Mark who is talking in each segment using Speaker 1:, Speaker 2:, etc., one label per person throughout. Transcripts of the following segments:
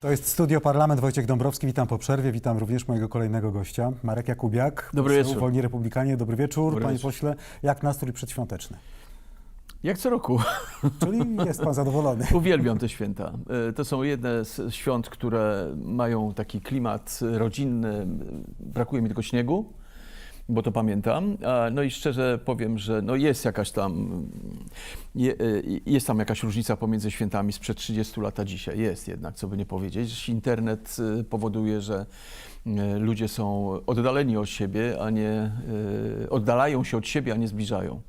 Speaker 1: To jest Studio Parlament, Wojciech Dąbrowski, witam po przerwie, witam również mojego kolejnego gościa, Marek Jakubiak.
Speaker 2: Dobry wieczór.
Speaker 1: Wolni Republikanie, dobry wieczór,
Speaker 2: Dobry
Speaker 1: panie
Speaker 2: wieczór.
Speaker 1: pośle. Jak nastrój przedświąteczny?
Speaker 2: Jak co roku.
Speaker 1: Czyli jest pan zadowolony?
Speaker 2: Uwielbiam te święta. E, To są jedne z świąt, które mają taki klimat rodzinny. Brakuje mi tylko śniegu, bo to pamiętam. No i szczerze powiem, że no jest jakaś tam, e, jest tam jakaś różnica pomiędzy świętami sprzed 30 lat a dzisiaj. Jest jednak, co by nie powiedzieć. Internet e, powoduje, że e, ludzie są oddaleni od siebie, a nie oddalają się od siebie, a nie zbliżają.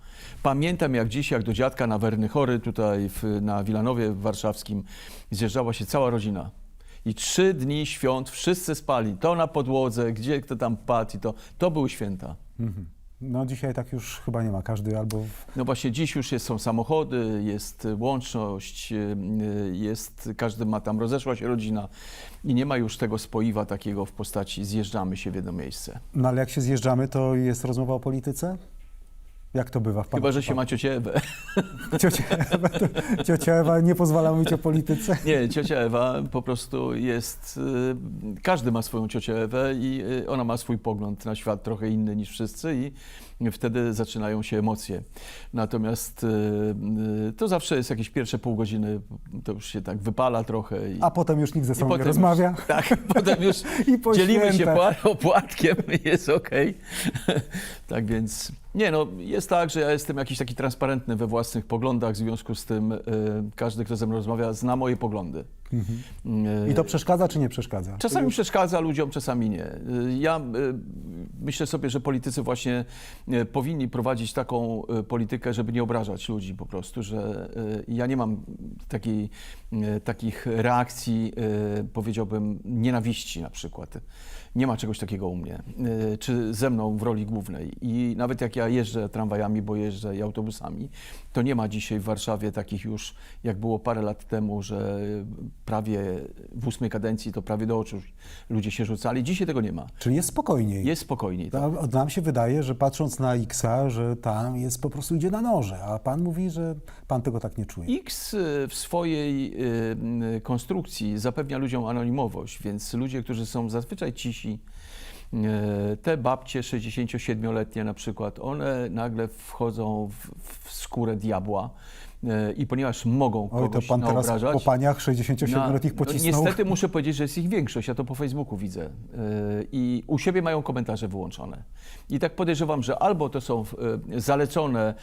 Speaker 2: Pamiętam jak dziś, jak do dziadka na Wernychory tutaj w, na Wilanowie warszawskim zjeżdżała się cała rodzina. I trzy dni świąt wszyscy spali. To na podłodze, gdzie kto tam padł i to. To były święta.
Speaker 1: Mhm. No dzisiaj tak już chyba nie ma, każdy albo...
Speaker 2: No właśnie dziś już jest, są samochody, jest łączność, y, jest, każdy ma tam, rozeszła się rodzina i nie ma już tego spoiwa takiego w postaci zjeżdżamy się w jedno miejsce.
Speaker 1: No ale jak się zjeżdżamy, to jest rozmowa o polityce? Jak to bywa w
Speaker 2: Chyba, że się ma ciocię Ewę.
Speaker 1: Ciocia Ewa, to, ciocia Ewa nie pozwala mówić o polityce?
Speaker 2: Nie, ciocia Ewa po prostu jest. y, Każdy ma swoją ciocię Ewę i y, ona ma swój pogląd na świat trochę inny niż wszyscy, i wtedy zaczynają się emocje. Natomiast y, to zawsze jest jakieś pierwsze pół godziny, to już się tak wypala trochę. I,
Speaker 1: A potem już nikt ze sobą nie rozmawia?
Speaker 2: Już, tak, potem już dzielimy się opłatkiem, jest okej. tak więc. Nie, no jest tak, że ja jestem jakiś taki transparentny we własnych poglądach, w związku z tym y, każdy, kto ze mną rozmawia, zna moje poglądy.
Speaker 1: Mhm. I to przeszkadza czy nie przeszkadza?
Speaker 2: Czasami przeszkadza ludziom, czasami nie. Y, Ja y, myślę sobie, że politycy właśnie y, powinni prowadzić taką politykę, żeby nie obrażać ludzi po prostu, że ja nie mam takiej, takich reakcji, powiedziałbym, nienawiści na przykład. Nie ma czegoś takiego u mnie, czy ze mną w roli głównej. I nawet jak ja jeżdżę tramwajami, bo jeżdżę i autobusami, to nie ma dzisiaj w Warszawie takich już, jak było parę lat temu, że prawie w ósmej kadencji to prawie do oczu ludzie się rzucali. Dzisiaj tego nie ma.
Speaker 1: Czyli jest spokojniej?
Speaker 2: Jest spokojniej. Tak.
Speaker 1: To Nam się wydaje, że patrząc na Xa, że tam jest po prostu idzie na noże, a pan mówi, że pan tego tak nie czuje.
Speaker 2: X y, w swojej y, y, konstrukcji zapewnia ludziom anonimowość, więc ludzie, którzy są zazwyczaj cisi, te babcie 67-letnie na przykład, one nagle wchodzą w, w skórę diabła y, i ponieważ mogą
Speaker 1: Oj, to
Speaker 2: kogoś
Speaker 1: pan teraz
Speaker 2: naobrażać...
Speaker 1: po paniach 67-letnich
Speaker 2: No,
Speaker 1: pocisnął.
Speaker 2: niestety muszę powiedzieć, że jest ich większość, ja to po Facebooku widzę. Yy, I u siebie mają komentarze wyłączone. I tak podejrzewam, że albo to są zalecone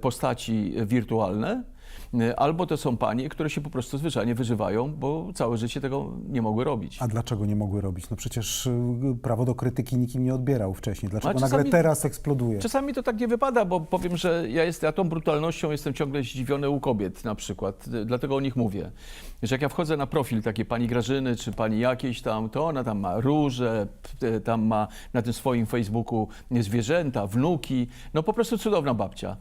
Speaker 2: postaci wirtualne, albo to są panie, które się po prostu zwyczajnie wyżywają, bo całe życie tego nie mogły robić.
Speaker 1: A dlaczego nie mogły robić? No przecież y, prawo do krytyki nikim nie odbierał wcześniej. Dlaczego
Speaker 2: A
Speaker 1: nagle
Speaker 2: czasami-
Speaker 1: teraz eksploduje?
Speaker 2: Czasami to tak nie wypada, bo powiem, że ja, jest, ja tą brutalnością jestem ciągle zdziwiony u kobiet na przykład. Y, Dlatego o nich mówię. Że jak ja wchodzę na profil takiej pani Grażyny, czy pani jakiejś tam, to ona tam ma róże, p- tam ma na tym swoim Facebooku zwierzęta, wnuki. No po prostu cudowna babcia.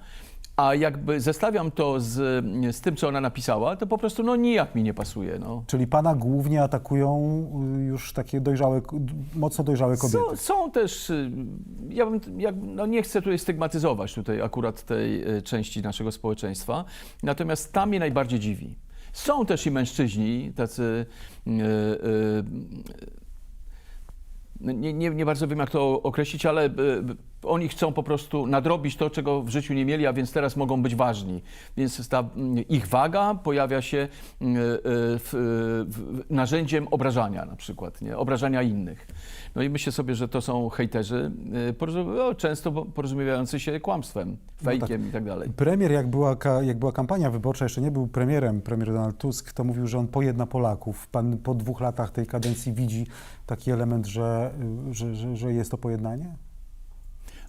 Speaker 2: A jakby zestawiam to z, z tym, co ona napisała, to po prostu no nijak mi nie pasuje. No.
Speaker 1: Czyli pana głównie atakują y, już takie dojrzałe, mocno dojrzałe kobiety.
Speaker 2: Są, są też, y, ja bym, jak, no nie chcę tutaj stygmatyzować tutaj akurat tej y, części naszego społeczeństwa, natomiast tam mnie najbardziej dziwi. Są też i mężczyźni tacy, y, y, y, nie, nie, nie bardzo wiem jak to określić, ale y, y, oni chcą po prostu nadrobić to, czego w życiu nie mieli, a więc teraz mogą być ważni. Więc ta mm, ich waga pojawia się y, y, w, w, narzędziem obrażania na przykład, nie? obrażania innych. No i myślę sobie, że to są hejterzy, y, porozum- no, często porozumiewający się kłamstwem, fejkiem i tak dalej.
Speaker 1: Premier, jak była, jak była kampania wyborcza, jeszcze nie był premierem, premier Donald Tusk, to mówił, że on pojedna Polaków. Pan po dwóch latach tej kadencji widzi taki element, że, y, że, że, że jest to pojednanie?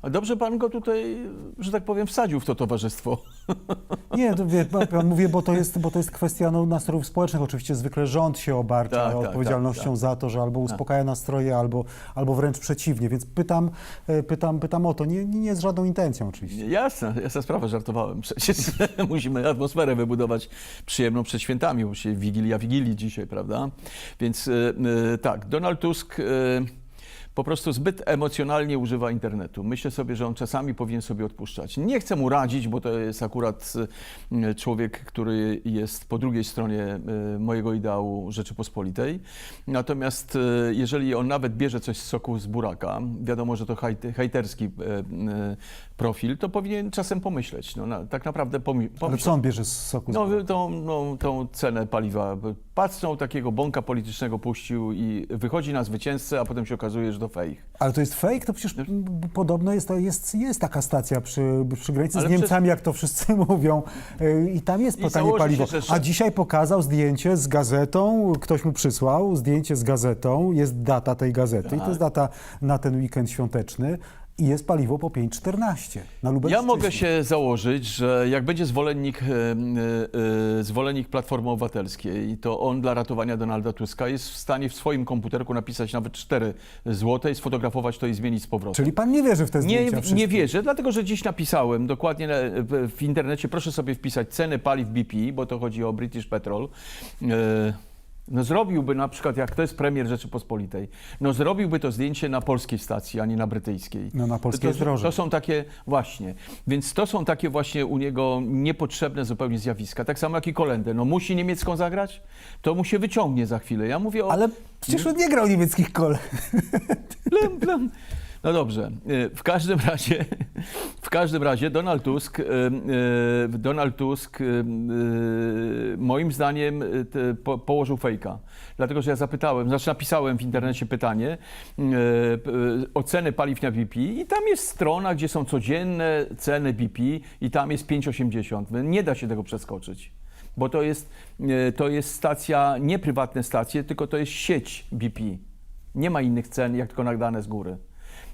Speaker 2: A dobrze pan go tutaj, że tak powiem, wsadził w to towarzystwo.
Speaker 1: Nie, to wie, pan, pan mówię, bo to jest, bo to jest kwestia no, nastrojów społecznych. Oczywiście zwykle rząd się obarcza
Speaker 2: Tak, tak,
Speaker 1: odpowiedzialnością
Speaker 2: tak, tak.
Speaker 1: za to, że albo uspokaja nastroje, albo, albo wręcz przeciwnie. Więc pytam, e, pytam, pytam o to. Nie, nie z żadną intencją oczywiście.
Speaker 2: Jasne, jasna sprawa, żartowałem. Przecież musimy atmosferę wybudować przyjemną przed świętami, bo się Wigilia Wigilii dzisiaj, prawda? Więc y, y, tak, Donald Tusk po prostu zbyt emocjonalnie używa internetu. Myślę sobie, że on czasami powinien sobie odpuszczać. Nie chcę mu radzić, bo to jest akurat e, człowiek, który jest po drugiej stronie e, mojego ideału Rzeczypospolitej. Natomiast e, jeżeli on nawet bierze coś z soku z buraka, wiadomo, że to e, profil, to powinien czasem pomyśleć. No, na, tak naprawdę pomi-
Speaker 1: Ale
Speaker 2: pomyśleć.
Speaker 1: co on bierze z soku? z
Speaker 2: No,
Speaker 1: buraka?
Speaker 2: tą, no, tą cenę paliwa. Patrzą, takiego bąka politycznego puścił i wychodzi na zwycięzcę, a potem się okazuje, że fake.
Speaker 1: Ale to jest fake? To przecież podobno jest, to jest, jest taka stacja przy, przy granicy
Speaker 2: Ale
Speaker 1: z Niemcami, jak to wszyscy mówią. Y, I tam jest
Speaker 2: I
Speaker 1: tanie paliwo.
Speaker 2: się, że-
Speaker 1: A dzisiaj pokazał zdjęcie z gazetą, ktoś mu przysłał zdjęcie z gazetą, jest data tej gazety i to
Speaker 2: Tak.
Speaker 1: jest data na ten weekend świąteczny i jest paliwo po 5,14 na
Speaker 2: Ja
Speaker 1: Lubelszczyźnie.
Speaker 2: mogę się założyć, że jak będzie zwolennik, e, e, e, zwolennik Platformy Obywatelskiej, to on dla ratowania Donalda Tuska jest w stanie w swoim komputerku napisać nawet 4 złote i sfotografować to i zmienić z powrotem.
Speaker 1: Czyli pan nie wierzy w te
Speaker 2: Nie,
Speaker 1: zdjęcia
Speaker 2: nie
Speaker 1: wszystkie?
Speaker 2: wierzę, dlatego że dziś napisałem dokładnie w internecie, proszę sobie wpisać ceny paliw BP, bo to chodzi o British Petrol. No zrobiłby na przykład, jak to jest premier Rzeczypospolitej, no zrobiłby to zdjęcie na polskiej stacji, a nie na brytyjskiej.
Speaker 1: No, na polskiej
Speaker 2: to,
Speaker 1: jest drożej.
Speaker 2: To są takie, właśnie, więc to są takie właśnie u niego niepotrzebne zupełnie zjawiska. Tak samo jak i Kolendę. No musi niemiecką zagrać, to mu się wyciągnie za chwilę. Ja mówię o...
Speaker 1: Ale przecież on nie grał niemieckich kol.
Speaker 2: Plum, plum. No dobrze, y, w każdym razie, w każdym razie Donald Tusk, y, y, Donald Tusk y, moim zdaniem położył fejka. Dlatego, że ja zapytałem, znaczy napisałem w internecie pytanie o ceny paliw na BP i tam jest strona, gdzie są codzienne ceny BP i tam jest 5,80. Nie da się tego przeskoczyć. Bo to jest, to jest stacja, nie prywatne stacje, tylko to jest sieć BP. Nie ma innych cen, jak tylko nadane z góry.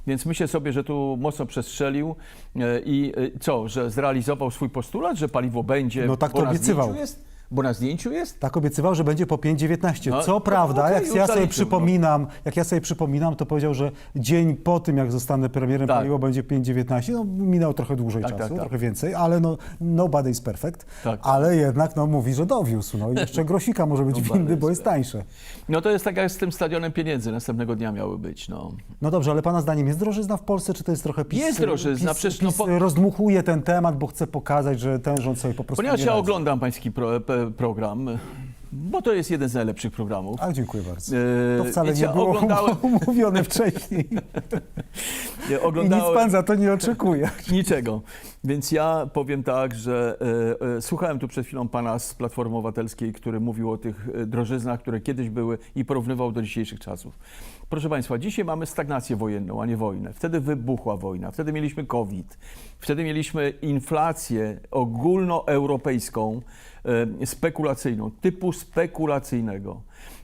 Speaker 2: Więc myślę sobie, że tu mocno przestrzelił e, i e, co, że zrealizował swój postulat, że paliwo będzie.
Speaker 1: No tak to obiecywał.
Speaker 2: Jest, bo na zdjęciu jest?
Speaker 1: Tak obiecywał, że będzie po 5,19.
Speaker 2: No,
Speaker 1: Co
Speaker 2: no,
Speaker 1: prawda,
Speaker 2: okej,
Speaker 1: jak
Speaker 2: już
Speaker 1: ja sobie
Speaker 2: zaliczył,
Speaker 1: przypominam, jak ja sobie przypominam, to powiedział, że dzień po tym, jak zostanę premierem,
Speaker 2: Tak.
Speaker 1: paliwo będzie 5,19. No, minął trochę dłużej
Speaker 2: Tak,
Speaker 1: czasu,
Speaker 2: tak, tak.
Speaker 1: trochę więcej, ale no, nobody is perfect.
Speaker 2: Tak.
Speaker 1: Ale jednak no, mówi, że dowiózł. No i jeszcze grosika może być
Speaker 2: Nobody
Speaker 1: winny, bo jest tańsze.
Speaker 2: No to jest tak jak z tym stadionem pieniędzy, następnego dnia miały być. No.
Speaker 1: No dobrze, ale pana zdaniem jest drożyzna w Polsce, czy to jest trochę PiS?
Speaker 2: Jest drożyzna,
Speaker 1: PiS,
Speaker 2: przecież no
Speaker 1: PiS
Speaker 2: po-
Speaker 1: rozdmuchuje ten temat, bo chce pokazać, że ten rząd sobie po prostu
Speaker 2: Ponieważ
Speaker 1: nie
Speaker 2: ja
Speaker 1: radzi.
Speaker 2: oglądam pański pro, program, bo to jest jeden z najlepszych programów.
Speaker 1: A, dziękuję bardzo.
Speaker 2: E,
Speaker 1: To wcale
Speaker 2: więc
Speaker 1: nie było
Speaker 2: oglądałem-
Speaker 1: umówione wcześniej.
Speaker 2: Ja
Speaker 1: I nic
Speaker 2: oglądałem,
Speaker 1: pan za to nie oczekuje.
Speaker 2: Niczego. Więc ja powiem tak, że e, e, słuchałem tu przed chwilą pana z Platformy Obywatelskiej, który mówił o tych e, drożyznach, które kiedyś były i porównywał do dzisiejszych czasów. Proszę państwa, dzisiaj mamy stagnację wojenną, a nie wojnę. Wtedy wybuchła wojna, wtedy mieliśmy COVID, wtedy mieliśmy inflację ogólnoeuropejską, e, spekulacyjną, typu spekulacyjnego.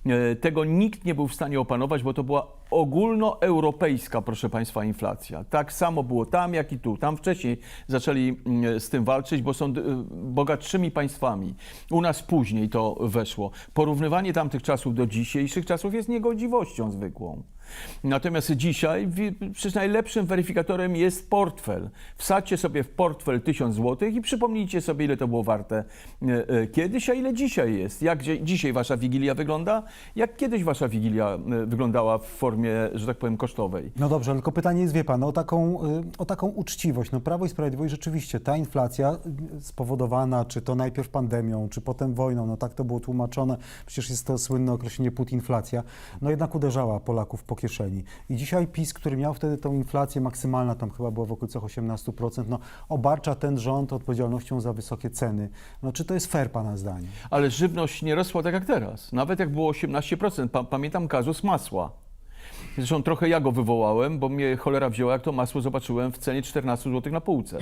Speaker 2: E, Tego nikt nie był w stanie opanować, bo to była ogólnoeuropejska, proszę Państwa, inflacja. Tak samo było tam, jak i tu. Tam wcześniej zaczęli mm, z tym walczyć, bo są d- bogatszymi państwami. U nas później to weszło. Porównywanie tamtych czasów do dzisiejszych czasów jest niegodziwością zwykłą. Natomiast dzisiaj przecież najlepszym weryfikatorem jest portfel. Wsadźcie sobie w portfel 1000 zł i przypomnijcie sobie, ile to było warte e, e, kiedyś, a ile dzisiaj jest. Jak dzisiaj wasza wigilia wygląda? Jak kiedyś wasza wigilia e, wyglądała w formie, że tak powiem, kosztowej?
Speaker 1: No dobrze, tylko pytanie jest, wie pan, no, o taką, y, o taką uczciwość. No Prawo i Sprawiedliwość rzeczywiście, ta inflacja spowodowana, czy to najpierw pandemią, czy potem wojną, no tak to było tłumaczone, przecież jest to słynne określenie putinflacja, no jednak uderzała Polaków po kieszeni. I dzisiaj PiS, który miał wtedy tą inflację maksymalna, tam chyba była w okolicach 18%, no obarcza ten rząd odpowiedzialnością za wysokie ceny. No czy to jest fair pana zdaniem?
Speaker 2: Ale żywność nie rosła tak jak teraz. Nawet jak było 18%. Pa, pamiętam kazus masła. Zresztą trochę ja go wywołałem, bo mnie cholera wzięła, jak to masło zobaczyłem w cenie 14 zł na półce.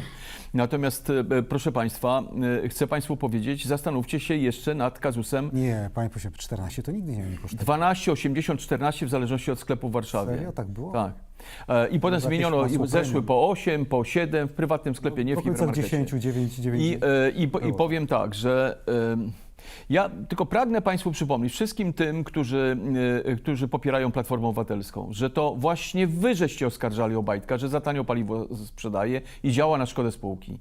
Speaker 2: Natomiast, e, proszę Państwa, e, chcę Państwu powiedzieć, zastanówcie się jeszcze nad kazusem
Speaker 1: Nie, panie pośle, 14 to nigdy nie kosztuje.
Speaker 2: 12, 80, 14 w zależności od sklepu w Warszawie.
Speaker 1: Serio? Tak było?
Speaker 2: Tak. E, I potem
Speaker 1: jakieś
Speaker 2: zmieniono, i zeszły po 8, po 7 w prywatnym sklepie, nie w
Speaker 1: okolicach
Speaker 2: hipermarkecie.
Speaker 1: 10, 9, 9.
Speaker 2: I, e, i, i
Speaker 1: było.
Speaker 2: powiem tak, że em, ja tylko pragnę Państwu przypomnieć, wszystkim tym, którzy, e, którzy popierają Platformę Obywatelską, że to właśnie wy żeście oskarżali Obajtka, że za tanio paliwo sprzedaje i działa na szkodę spółki.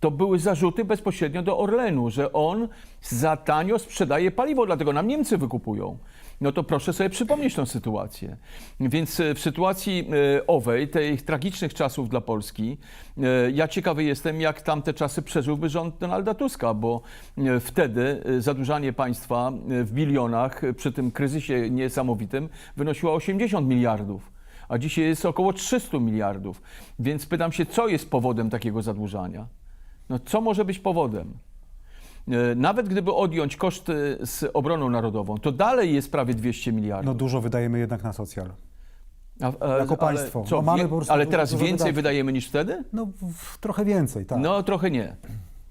Speaker 2: To były zarzuty bezpośrednio do Orlenu, że on za tanio sprzedaje paliwo, dlatego nam Niemcy wykupują. No to proszę sobie przypomnieć tę sytuację. Więc e, w sytuacji e, owej, tych tragicznych czasów dla Polski, e, ja ciekawy jestem, jak tamte czasy przeżyłby rząd Donalda Tuska, bo wtedy zadłużanie państwa w bilionach przy tym kryzysie niesamowitym wynosiło 80 miliardów a dzisiaj jest około 300 miliardów. Więc pytam się, co jest powodem takiego zadłużania? No, co może być powodem? E, Nawet gdyby odjąć koszty z obroną narodową, to dalej jest prawie 200 miliardów.
Speaker 1: No dużo wydajemy jednak na socjal.
Speaker 2: A- a-
Speaker 1: jako
Speaker 2: ale
Speaker 1: państwo.
Speaker 2: Co,
Speaker 1: No mamy po prostu
Speaker 2: ale teraz więcej wydajemy niż wtedy?
Speaker 1: No w, trochę więcej, tak.
Speaker 2: No trochę nie.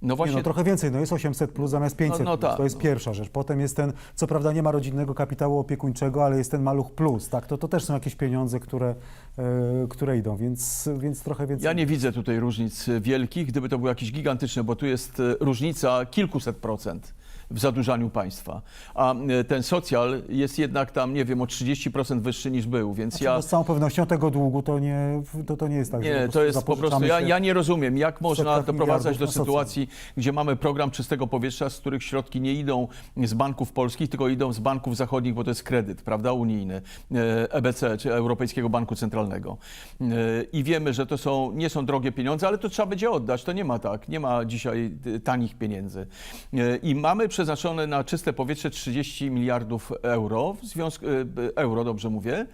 Speaker 2: No
Speaker 1: Nie,
Speaker 2: właśnie.
Speaker 1: no, trochę więcej, no jest 800 plus zamiast 500
Speaker 2: No, no
Speaker 1: plus.
Speaker 2: tak,
Speaker 1: to jest
Speaker 2: no.
Speaker 1: pierwsza rzecz. Potem jest ten, co prawda nie ma rodzinnego kapitału opiekuńczego, ale jest ten maluch plus, tak? To, to też są jakieś pieniądze, które, e, które idą, więc, więc trochę więcej.
Speaker 2: Ja nie widzę tutaj różnic wielkich, gdyby to było jakieś gigantyczne, bo tu jest e, różnica kilkuset procent w zadłużaniu państwa. A e, ten socjal jest jednak tam, nie wiem, o 30% wyższy niż był, więc
Speaker 1: Znaczy,
Speaker 2: ja...
Speaker 1: no, z całą pewnością tego długu to nie, to, to nie jest tak,
Speaker 2: Nie, to jest po prostu. Ja, ja nie rozumiem, jak można doprowadzać do sytuacji, gdzie mamy program czystego powietrza, z których środki nie idą z banków polskich, tylko idą z banków zachodnich, bo to jest kredyt, prawda, unijny, e, EBC, czy Europejskiego Banku Centralnego. E, I wiemy, że to są, nie są drogie pieniądze, ale to trzeba będzie oddać. To nie ma tak. Nie ma dzisiaj e, tanich pieniędzy. E, I mamy przeznaczone na czyste powietrze 30 miliardów euro, w związku, e, euro, dobrze mówię,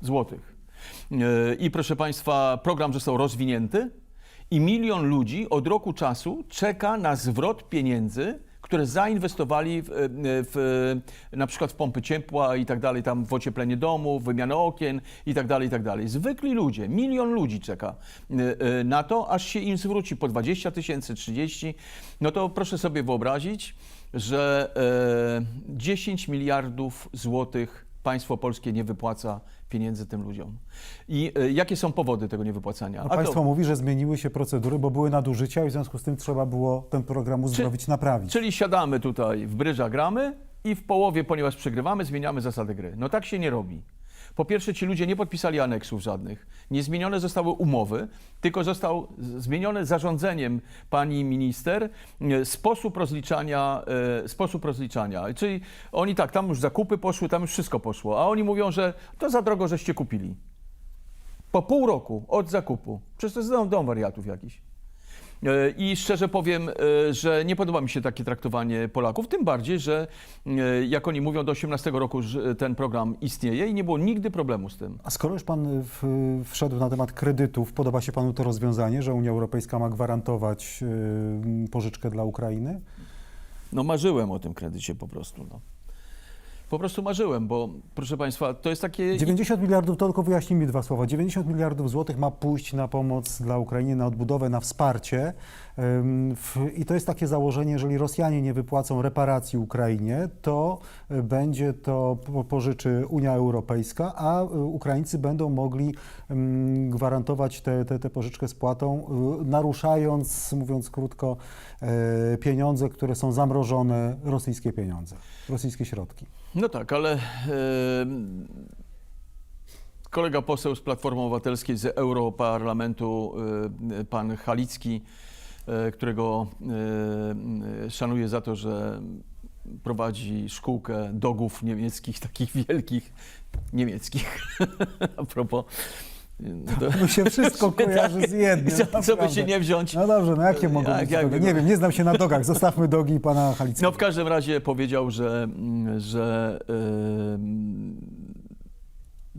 Speaker 2: złotych. E, I proszę Państwa, program został rozwinięty i milion ludzi od roku czasu czeka na zwrot pieniędzy, które zainwestowali w, e, w, na przykład w pompy ciepła i tak dalej, tam w ocieplenie domu, w wymianę okien i tak dalej, i tak dalej. Zwykli ludzie, milion ludzi czeka e, e, na to, aż się im zwróci po 20 tysięcy, 30. No to proszę sobie wyobrazić, że e, 10 miliardów złotych państwo polskie nie wypłaca pieniędzy tym ludziom. I e, jakie są powody tego niewypłacania?
Speaker 1: No, państwo
Speaker 2: to,
Speaker 1: mówi, że zmieniły się procedury, bo były nadużycia i w związku z tym trzeba było ten program uzdrowić, naprawić.
Speaker 2: czyli siadamy tutaj w bryża, gramy i w połowie, ponieważ przegrywamy, zmieniamy zasady gry. No tak się nie robi. Po pierwsze, ci ludzie nie podpisali aneksów żadnych. Nie zmienione zostały umowy, tylko został zmieniony zarządzeniem pani minister e, sposób rozliczania, e, sposób rozliczania. Czyli oni tak, tam już zakupy poszły, tam już wszystko poszło, a oni mówią, że to za drogo żeście kupili. Po pół roku od zakupu. Przecież to jest dom wariatów jakiś. E, I szczerze powiem, e, że nie podoba mi się takie traktowanie Polaków, tym bardziej, że e, jak oni mówią, do 18 roku ten program istnieje i nie było nigdy problemu z tym.
Speaker 1: A skoro już pan w, wszedł na temat kredytów, podoba się panu to rozwiązanie, że Unia Europejska ma gwarantować pożyczkę dla Ukrainy?
Speaker 2: No marzyłem o tym kredycie po prostu. No. Po prostu marzyłem, bo proszę Państwa, to jest takie...
Speaker 1: 90 miliardów, to tylko wyjaśnij mi dwa słowa. 90 miliardów złotych ma pójść na pomoc dla Ukrainy, na odbudowę, na wsparcie. I to jest takie założenie, jeżeli Rosjanie nie wypłacą reparacji Ukrainie, to y, będzie to po- pożyczy Unia Europejska, a y, Ukraińcy będą mogli gwarantować tę te, te pożyczkę spłatą, y, naruszając, mówiąc krótko, pieniądze, które są zamrożone, rosyjskie pieniądze, rosyjskie środki.
Speaker 2: No tak, ale e, kolega poseł z Platformy Obywatelskiej z Europarlamentu, e, pan Halicki, e, którego e, szanuję za to, że prowadzi szkółkę dogów niemieckich, takich wielkich, niemieckich, a propos. No to-
Speaker 1: No się wszystko kojarzy z jednym.
Speaker 2: Co, co by
Speaker 1: naprawdę.
Speaker 2: się nie wziąć?
Speaker 1: No dobrze, no jakie mogą
Speaker 2: Jak-
Speaker 1: być
Speaker 2: jak-?
Speaker 1: Nie wiem, nie znam się na dogach. Zostawmy dogi i pana Halickiego.
Speaker 2: No w każdym razie powiedział, że, mm, że em,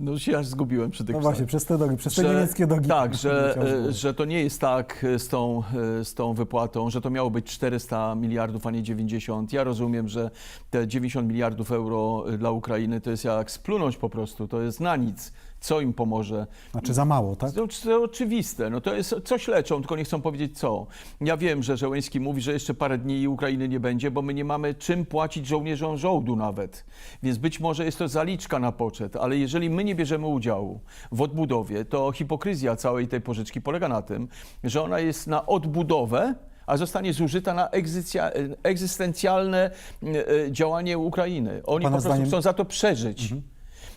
Speaker 2: no się aż zgubiłem przy tych
Speaker 1: No
Speaker 2: psach.
Speaker 1: właśnie, przez te dogi, przez te niemieckie dogi.
Speaker 2: Tak, że, e, że to nie jest tak e, z tą, e, z tą wypłatą, że to miało być 400 miliardów, a nie 90. Ja rozumiem, że te 90 miliardów euro dla Ukrainy to jest jak splunąć po prostu, to jest na nic. Co im pomoże?
Speaker 1: Znaczy za mało, tak?
Speaker 2: To, to oczywiste, no to jest, coś leczą, tylko nie chcą powiedzieć co. Ja wiem, że Żołęski mówi, że jeszcze parę dni i Ukrainy nie będzie, bo my nie mamy czym płacić żołnierzom żołdu nawet. Więc być może jest to zaliczka na poczet, ale jeżeli my nie bierzemy udziału w odbudowie, to hipokryzja całej tej pożyczki polega na tym, że ona jest na odbudowę, a zostanie zużyta na egzystencjalne e, e, działanie Ukrainy. Oni
Speaker 1: Pana
Speaker 2: po prostu
Speaker 1: zdaniem-
Speaker 2: chcą za to przeżyć.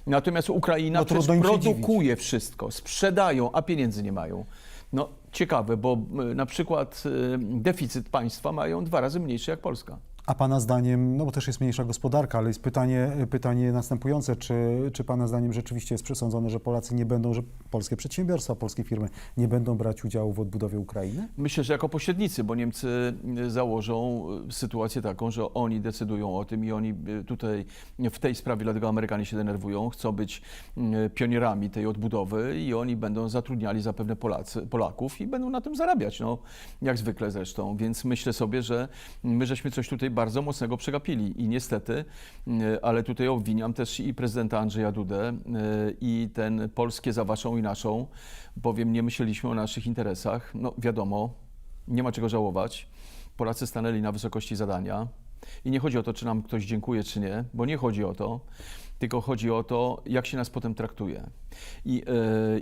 Speaker 2: Natomiast Ukraina
Speaker 1: No
Speaker 2: przecież produkuje wszystko, sprzedają, a pieniędzy nie mają. No ciekawe, bo y, na przykład deficyt państwa mają dwa razy mniejszy jak Polska.
Speaker 1: A Pana zdaniem, no bo też jest mniejsza gospodarka, ale jest pytanie, pytanie następujące, czy, czy Pana zdaniem rzeczywiście jest przesądzone, że Polacy nie będą, że polskie przedsiębiorstwa, polskie firmy nie będą brać udziału w odbudowie Ukrainy?
Speaker 2: Myślę, że jako pośrednicy, bo Niemcy y, założą y, sytuację taką, że oni decydują o tym i oni y, tutaj w tej sprawie, dlatego Amerykanie się denerwują, chcą być pionierami tej odbudowy i oni będą zatrudniali zapewne Polacy, Polaków i będą na tym zarabiać, no, jak zwykle zresztą. Więc myślę sobie, że my żeśmy coś tutaj bardzo mocnego przegapili i niestety, y, ale tutaj obwiniam też i prezydenta Andrzeja Dudę y, i ten polskie za waszą i naszą, bowiem nie myśleliśmy o naszych interesach. No wiadomo, nie ma czego żałować. Polacy stanęli na wysokości zadania. I nie chodzi o to, czy nam ktoś dziękuje, czy nie, bo nie chodzi o to, tylko chodzi o to, jak się nas potem traktuje. I, e,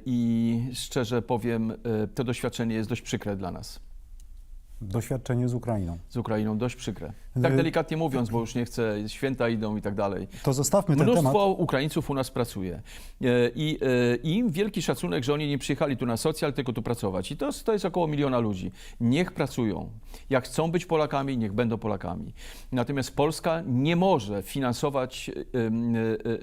Speaker 2: i szczerze powiem, e, to doświadczenie jest dość przykre dla nas.
Speaker 1: Doświadczenie z Ukrainą.
Speaker 2: Z Ukrainą dość przykre. Tak
Speaker 1: Y-
Speaker 2: delikatnie mówiąc, bo już nie chcę, święta idą i tak dalej.
Speaker 1: To zostawmy ten temat.
Speaker 2: Mnóstwo Ukraińców u nas pracuje. E, I, e, I im wielki szacunek, że oni nie przyjechali tu na socjal, tylko tu pracować. I to, to jest około miliona ludzi. Niech pracują. Jak chcą być Polakami, niech będą Polakami. Natomiast Polska nie może finansować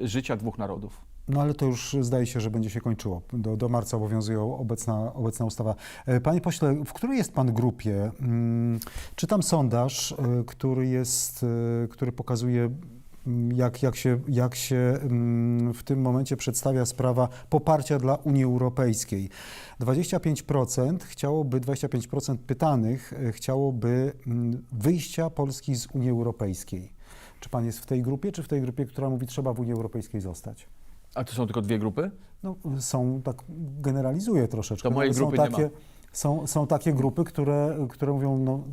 Speaker 2: życia dwóch narodów.
Speaker 1: No ale to już zdaje się, że będzie się kończyło. Do, do marca obowiązuje obecna, obecna ustawa. E, Panie pośle, w której jest pan grupie? Mm, Czytam sondaż, e, który jest, e, który pokazuje mm, jak, jak, się, jak się mm, w tym momencie przedstawia sprawa poparcia dla Unii Europejskiej. 25% chciałoby, 25% pytanych chciałoby wyjścia Polski z Unii Europejskiej. Czy pan jest w tej grupie, czy w tej grupie, która mówi, trzeba w Unii Europejskiej zostać?
Speaker 2: A to są tylko dwie grupy?
Speaker 1: No, są, tak generalizuję troszeczkę.
Speaker 2: To mojej
Speaker 1: ale są
Speaker 2: grupy nie
Speaker 1: takie, są, są takie grupy, które, które mówią, no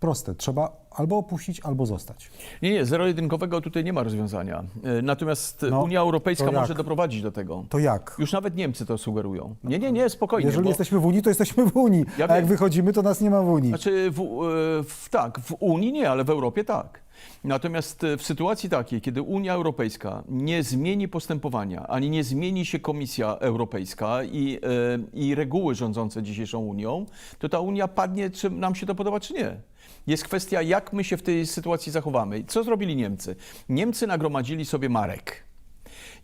Speaker 1: proste, trzeba albo opuścić, albo zostać.
Speaker 2: Nie, nie, zero-jedynkowego tutaj nie ma rozwiązania. E, Natomiast
Speaker 1: No,
Speaker 2: Unia Europejska
Speaker 1: jak?
Speaker 2: może doprowadzić do tego.
Speaker 1: To jak?
Speaker 2: Już nawet Niemcy to sugerują. Nie, nie, nie, spokojnie.
Speaker 1: Jeżeli
Speaker 2: bo-
Speaker 1: jesteśmy w Unii, to jesteśmy w Unii,
Speaker 2: Ja
Speaker 1: a jak
Speaker 2: wiem.
Speaker 1: wychodzimy, to nas nie ma w Unii.
Speaker 2: Znaczy, w, e, w, tak, w Unii nie, ale w Europie tak. Natomiast e, w sytuacji takiej, kiedy Unia Europejska nie zmieni postępowania, ani nie zmieni się Komisja Europejska i, e, i reguły rządzące dzisiejszą Unią, to ta Unia padnie, czy nam się to podoba, czy nie. Jest kwestia, jak my się w tej sytuacji zachowamy. Co zrobili Niemcy? Niemcy nagromadzili sobie marek.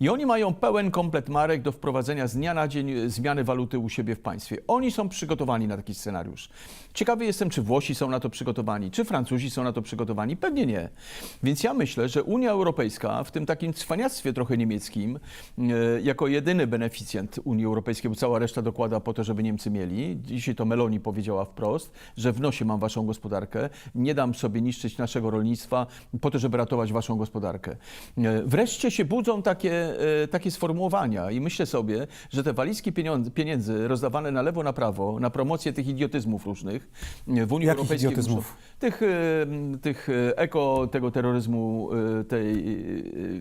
Speaker 2: I oni mają pełen komplet marek do wprowadzenia z dnia na dzień e, zmiany waluty u siebie w państwie. Oni są przygotowani na taki scenariusz. Ciekawy jestem, czy Włosi są na to przygotowani, czy Francuzi są na to przygotowani. Pewnie nie. Więc ja myślę, że Unia Europejska w tym takim cwaniactwie trochę niemieckim, e, jako jedyny beneficjent Unii Europejskiej, bo cała reszta dokłada po to, żeby Niemcy mieli. Dzisiaj to Meloni powiedziała wprost, że w nosie mam waszą gospodarkę, nie dam sobie niszczyć naszego rolnictwa po to, żeby ratować waszą gospodarkę. E, Wreszcie się budzą takie, e, takie sformułowania i myślę sobie, że te walizki pieniądze, pieniędzy rozdawane na lewo, na prawo, na promocję tych idiotyzmów różnych e, w Unii
Speaker 1: Jakich
Speaker 2: Europejskiej.
Speaker 1: idiotyzmów?
Speaker 2: Tych, e, tych eko, tego terroryzmu, tej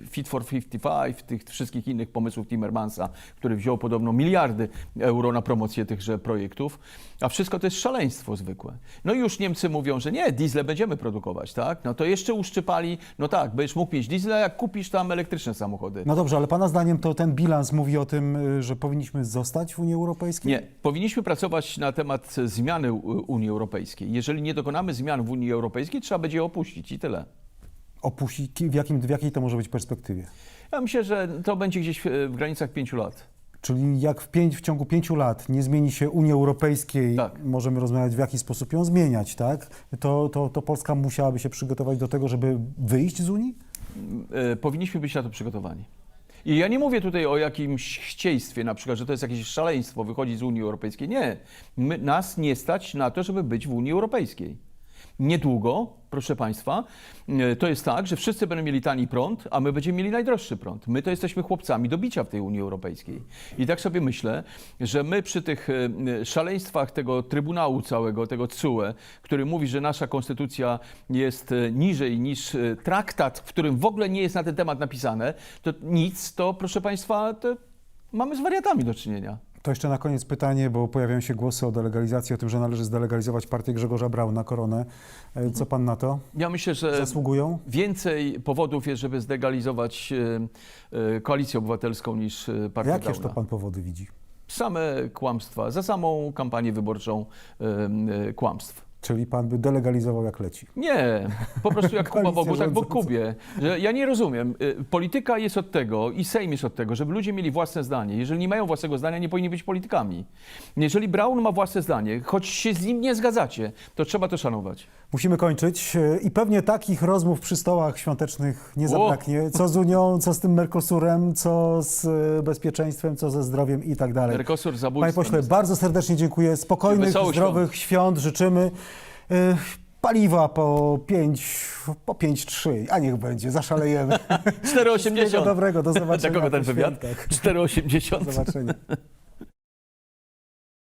Speaker 2: Fit for 55, tych wszystkich innych pomysłów Timmermansa, który wziął podobno miliardy euro na promocję tychże projektów, a wszystko to jest szaleństwo zwykłe. No i już Niemcy mówią, że nie, diesle będziemy produkować, tak? No to jeszcze uszczypali, no tak, będziesz mógł mieć diesle, jak kupisz tam elektryczne samochody.
Speaker 1: No dobrze, ale Pana zdaniem to ten bilans mówi o tym, y, że powinniśmy zostać w Unii Europejskiej?
Speaker 2: Nie, powinniśmy pracować na temat zmiany Unii Europejskiej. Jeżeli nie dokonamy zmian w Unii Europejskiej, trzeba będzie je opuścić i tyle.
Speaker 1: Opuścić, w, jakim, w jakiej to może być perspektywie?
Speaker 2: Ja myślę, że to będzie gdzieś w, granicach pięciu lat.
Speaker 1: Czyli jak w, pięć, w ciągu pięciu lat nie zmieni się Unii Europejskiej,
Speaker 2: Tak.
Speaker 1: możemy rozmawiać w jaki sposób ją zmieniać, tak? To, to, to Polska musiałaby się przygotować do tego, żeby wyjść z Unii?
Speaker 2: e, powinniśmy być na to przygotowani. I ja nie mówię tutaj o jakimś chcieństwie, na przykład, że to jest jakieś szaleństwo wychodzić z Unii Europejskiej. Nie. My, nas nie stać na to, żeby być w Unii Europejskiej. Niedługo, proszę Państwa, e, to jest tak, że wszyscy będą mieli tani prąd, a my będziemy mieli najdroższy prąd. My to jesteśmy chłopcami do bicia w tej Unii Europejskiej. I tak sobie myślę, że my przy tych e, szaleństwach tego Trybunału całego, tego CUE, który mówi, że nasza konstytucja jest e, niżej niż e, traktat, w którym w ogóle nie jest na ten temat napisane, to nic, to proszę Państwa, to mamy z wariatami do czynienia.
Speaker 1: To jeszcze na koniec pytanie, bo pojawiają się głosy o delegalizacji, o tym, że należy zdelegalizować partię Grzegorza Brauna, koronę. E, Co pan na to?
Speaker 2: Ja myślę, że
Speaker 1: Zasługują?
Speaker 2: więcej powodów jest, żeby zdegalizować e, e, koalicję obywatelską niż partię
Speaker 1: Jakież to
Speaker 2: Brauna.
Speaker 1: pan powody widzi?
Speaker 2: Same kłamstwa, za samą kampanię wyborczą kłamstw.
Speaker 1: Czyli pan by delegalizował jak leci.
Speaker 2: Nie, po prostu jak Kuba Bogu, tak Bóg. Kubie. Że Ja nie rozumiem. Y, Polityka jest od tego i Sejm jest od tego, żeby ludzie mieli własne zdanie. Jeżeli nie mają własnego zdania, nie powinni być politykami. Jeżeli Braun ma własne zdanie, choć się z nim nie zgadzacie, to trzeba to szanować.
Speaker 1: Musimy kończyć e, i pewnie takich rozmów przy stołach świątecznych nie
Speaker 2: O!
Speaker 1: zabraknie. Co z Unią, co z tym Mercosurem, co z e, bezpieczeństwem, co ze zdrowiem i tak dalej.
Speaker 2: Mercosur zabójstwo.
Speaker 1: Panie pośle, bardzo serdecznie dziękuję. Spokojnych, zdrowych świąt. życzymy. E, Paliwa po 5, po 5,3, a niech będzie, zaszalejemy. Wszystkiego
Speaker 2: 4,80.
Speaker 1: dobrego, do
Speaker 2: Dla
Speaker 1: zobaczenia
Speaker 2: kogo ten wywiad?
Speaker 1: świętach.
Speaker 2: 4,80.
Speaker 1: Do zobaczenia.